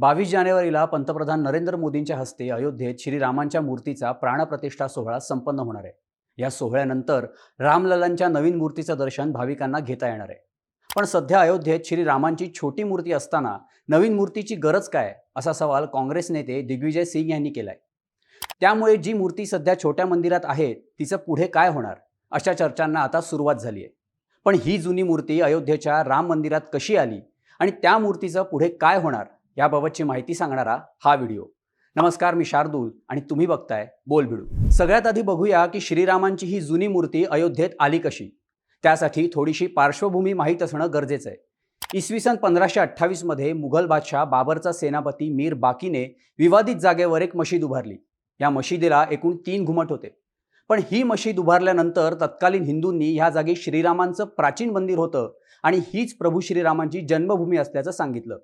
बावीस जानेवारीला पंतप्रधान नरेंद्र मोदींच्या हस्ते अयोध्येत श्रीरामांच्या मूर्तीचा प्राणप्रतिष्ठा सोहळा संपन्न होणार आहे. या सोहळ्यानंतर रामललांच्या नवीन मूर्तीचं दर्शन भाविकांना घेता येणार आहे. पण सध्या अयोध्येत श्रीरामांची छोटी मूर्ती असताना नवीन मूर्तीची गरज काय असा सवाल काँग्रेस नेते दिग्विजय सिंग यांनी केलाय. त्यामुळे जी मूर्ती सध्या छोट्या मंदिरात आहे तिचं पुढे काय होणार अशा चर्चांना आता सुरुवात झाली आहे पण ही जुनी मूर्ती अयोध्येच्या राम मंदिरात कशी आली आणि त्या मूर्तीचं पुढे काय होणार याबाबतची माहिती सांगणारा हा व्हिडिओ. नमस्कार मी शार्दूल आणि तुम्ही बघताय बोल भिडू सगळ्यात आधी बघूया की श्रीरामांची ही जुनी मूर्ती अयोध्येत आली कशी? त्यासाठी थोडीशी पार्श्वभूमी माहीत असणं गरजेचं आहे. इसवी सन पंधराशे अठ्ठावीसमध्ये मुघल बादशाह बाबरचा सेनापती मीर बाकीने विवादित जागेवर एक मशीद उभारली. या मशिदीला एकूण तीन घुमट होते. पण ही मशीद उभारल्यानंतर तत्कालीन हिंदूंनी ह्या जागी श्रीरामांचं प्राचीन मंदिर होतं आणि हीच प्रभू श्रीरामांची जन्मभूमी असल्याचं सांगितलं.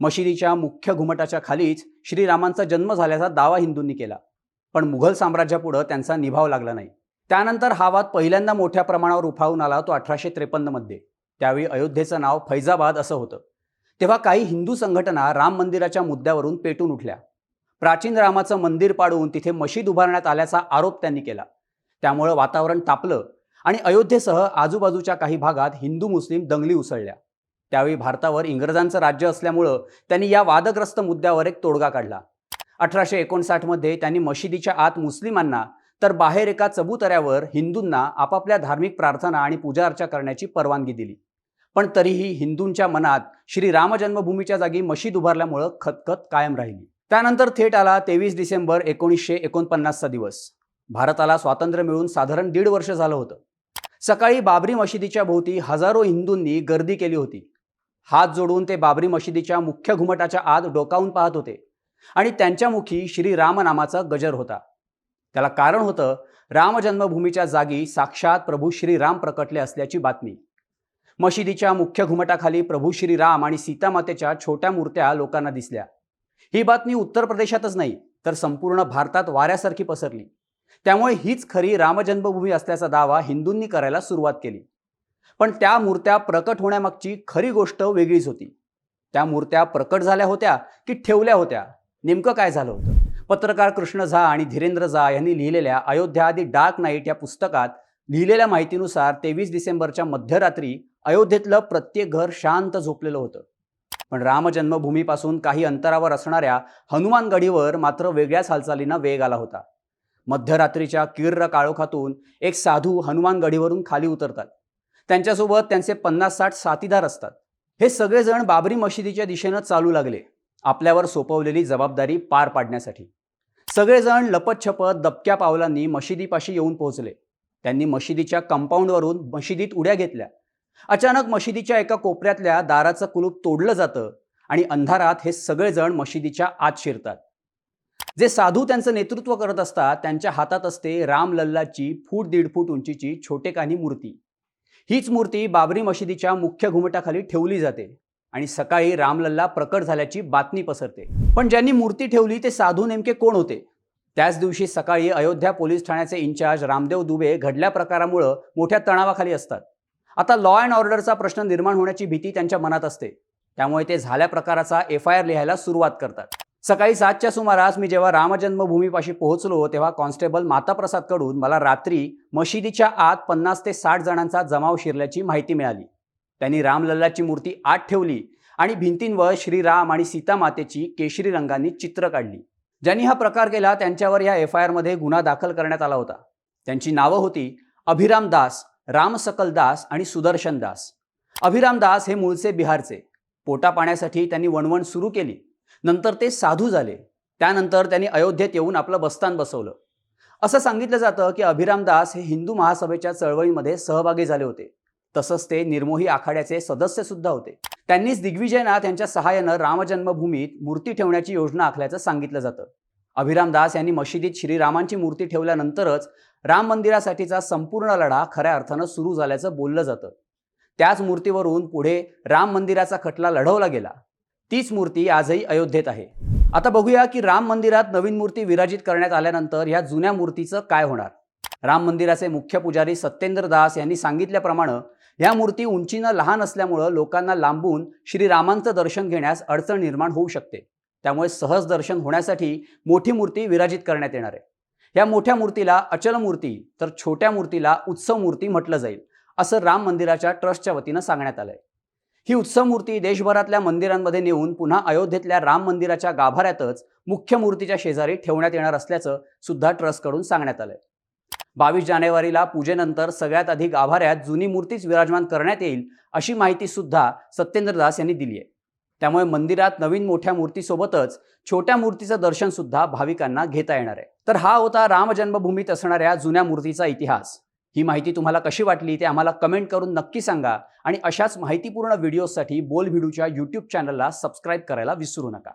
मशिदीच्या मुख्य घुमटाच्या खालीच श्रीरामांचा जन्म झाल्याचा दावा हिंदूंनी केला. पण मुघल साम्राज्यापुढं त्यांचा निभाव लागला नाही. त्यानंतर हा वाद पहिल्यांदा मोठ्या प्रमाणावर उफाळून आला तो अठराशे त्रेपन्नमध्ये त्यावेळी अयोध्येचं नाव फैजाबाद असं होतं. तेव्हा काही हिंदू संघटना राम मंदिराच्या मुद्द्यावरून पेटून उठल्या. प्राचीन रामाचं मंदिर पाडून तिथे मशीद उभारण्यात आल्याचा आरोप त्यांनी केला. त्यामुळं वातावरण तापलं आणि अयोध्येसह आजूबाजूच्या काही भागात हिंदू मुस्लिम दंगली उसळल्या. त्यावेळी भारतावर इंग्रजांचं राज्य असल्यामुळं त्यांनी या वादग्रस्त मुद्द्यावर एक तोडगा काढला. अठराशे एकोणसाठमध्ये त्यांनी मशिदीच्या आत मुस्लिमांना तर बाहेर एका चबुतऱ्यावर हिंदूंना आपापल्या धार्मिक प्रार्थना आणि पूजा अर्चा करण्याची परवानगी दिली. पण तरीही हिंदूंच्या मनात श्री राम जन्मभूमीच्या जागी मशीद उभारल्यामुळं खतखत कायम राहिली. त्यानंतर थेट आला तेवीस डिसेंबर एकोणीसशे एकोणपन्नासचा दिवस. भारताला स्वातंत्र्य मिळून साधारण दीड वर्ष झालं होतं. सकाळी बाबरी मशिदीच्या भोवती हजारो हिंदूंनी गर्दी केली होती. हात जोडून ते बाबरी मशिदीच्या मुख्य घुमटाच्या आत डोकावून पाहत होते. आणि त्यांच्या मुखी श्री रामनामाचा गजर होता. त्याला कारण होतं राम जन्मभूमीच्या जागी साक्षात प्रभू श्रीराम प्रकटले असल्याची बातमी. मशिदीच्या मुख्य घुमटाखाली प्रभू श्रीराम आणि सीतामातेच्या छोट्या मूर्त्या लोकांना दिसल्या. ही बातमी उत्तर प्रदेशातच नाही तर संपूर्ण भारतात वाऱ्यासारखी पसरली. त्यामुळे हीच खरी रामजन्मभूमी असल्याचा दावा हिंदूंनी करायला सुरुवात केली. पण त्या मूर्त्या प्रकट होण्यामागची खरी गोष्ट वेगळीच होती. त्या मूर्त्या प्रकट झाल्या होत्या की ठेवल्या होत्या? नेमकं काय झालं होतं? पत्रकार कृष्ण झा आणि धीरेंद्र झा यांनी लिहिलेल्या अयोध्या आधी डार्क नाईट या पुस्तकात लिहिलेल्या माहितीनुसार तेवीस डिसेंबरच्या मध्यरात्री अयोध्येतलं प्रत्येक घर शांत झोपलेलं होतं. पण राम जन्मभूमीपासून काही अंतरावर असणाऱ्या हनुमानगढीवर मात्र वेगळ्याच हालचालींना वेग आला होता. मध्यरात्रीच्या किर्र काळोखातून एक साधू हनुमानगढीवरून खाली उतरतात. त्यांच्यासोबत त्यांचे पन्नास साठ साथीदार असतात. हे सगळेजण बाबरी मशिदीच्या दिशेनं चालू लागले आपल्यावर सोपवलेली जबाबदारी पार पाडण्यासाठी. सगळेजण लपतछपत दबक्या पावलांनी मशिदीपाशी येऊन पोहोचले. त्यांनी मशिदीच्या कंपाऊंडवरून मशिदीत उड्या घेतल्या. अचानक मशिदीच्या एका कोपऱ्यातल्या दाराचं कुलूप तोडलं जातं आणि अंधारात हे सगळेजण मशिदीच्या आत शिरतात. जे साधू त्यांचं नेतृत्व करत असतात त्यांच्या हातात असते राम लल्लाची फूट दीड फूट उंचीची छोटेकानी मूर्ती. हीच मूर्ती बाबरी मशिदीच्या मुख्य घुमटाखाली ठेवली जाते आणि सकाळी रामलल्ला प्रकट झाल्याची बातमी पसरते. पण ज्यांनी मूर्ती ठेवली ते साधू नेमके कोण होते? त्याच दिवशी सकाळी अयोध्या पोलीस ठाण्याचे इन्चार्ज रामदेव दुबे घडल्या प्रकारामुळं मोठ्या तणावाखाली असतात. आता लॉ अँड ऑर्डरचा प्रश्न निर्माण होण्याची भीती त्यांच्या मनात असते. त्यामुळे ते झाल्या प्रकाराचा एफ आय आर लिहायला सुरुवात करतात. सकाळी सातच्या सुमारास मी जेव्हा रामजन्मभूमीपाशी पोहोचलो तेव्हा कॉन्स्टेबल माताप्रसादकडून मला रात्री मशिदीच्या आत पन्नास ते साठ जणांचा जमाव शिरल्याची माहिती मिळाली. त्यांनी रामलल्लाची मूर्ती आत ठेवली आणि भिंतींवर श्रीराम आणि सीतामातेची केशरी रंगांनी चित्र काढली. ज्यांनी हा प्रकार केला त्यांच्यावर या एफ आय आरमध्ये गुन्हा दाखल करण्यात आला होता. त्यांची नावं होती अभिराम दास राम सकल दास आणि सुदर्शन दास. अभिराम दास हे मूळचे बिहारचे. पोटा पाण्यासाठी त्यांनी वणवण सुरू केली. नंतर ते साधू झाले. त्यानंतर त्यांनी अयोध्येत येऊन आपलं बस्तान बसवलं. असं सांगितलं जातं की अभिराम दास हे हिंदू महासभेच्या चळवळीमध्ये सहभागी झाले होते. तसंच ते निर्मोही आखाड्याचे सदस्य सुद्धा होते. त्यांनीच दिग्विजयनाथ यांच्या सहाय्यानं रामजन्मभूमीत मूर्ती ठेवण्याची योजना आखल्याचं सांगितलं जातं. अभिराम दास यांनी मशिदीत श्रीरामांची मूर्ती ठेवल्यानंतरच राम मंदिरासाठीचा संपूर्ण लढा खऱ्या अर्थानं सुरू झाल्याचं बोललं जातं. त्याच मूर्तीवरून पुढे राम मंदिराचा खटला लढवला गेला. तीच मूर्ती आजही अयोध्येत आहे. आता बघूया की राम मंदिरात नवीन मूर्ती विराजित करण्यात आल्यानंतर ह्या जुन्या मूर्तीचं काय होणार? राम मंदिराचे मुख्य पुजारी सत्येंद्र दास यांनी सांगितल्याप्रमाणे ह्या मूर्ती उंचीनं लहान असल्यामुळं लोकांना लांबून श्रीरामांचं दर्शन घेण्यास अडचण निर्माण होऊ शकते. त्यामुळे सहज दर्शन होण्यासाठी मोठी मूर्ती विराजित करण्यात येणार आहे. या मोठ्या मूर्तीला अचल मूर्ती तर छोट्या मूर्तीला उत्सव मूर्ती म्हटलं जाईल असं राम मंदिराच्या ट्रस्टच्या वतीनं सांगण्यात आलंय. ही उत्सव मूर्ती देशभरातल्या मंदिरांमध्ये नेऊन पुन्हा अयोध्येतल्या राम मंदिराच्या गाभाऱ्यातच मुख्य मूर्तीच्या शेजारी ठेवण्यात येणार असल्याचं सुद्धा ट्रस्टकडून सांगण्यात आलंय. बावीस जानेवारीला पूजेनंतर सगळ्यात आधी गाभाऱ्यात जुनी मूर्तीच विराजमान करण्यात येईल अशी माहिती सुद्धा सत्येंद्र दास यांनी दिली आहे. त्यामुळे मंदिरात नवीन मोठ्या मूर्तीसोबतच छोट्या मूर्तीचं दर्शन सुद्धा भाविकांना घेता येणार आहे. तर हा होता राम जन्मभूमीत असणाऱ्या जुन्या मूर्तीचा इतिहास. ही माहिती तुम्हाला कशी वाटली ते आम्हाला कमेंट करून नक्की सांगा. आणि अशाच माहितीपूर्ण व्हिडिओसाठी बोल व्हिडिओच्या यूट्यूब चॅनलला सबस्क्राईब करायला विसरू नका.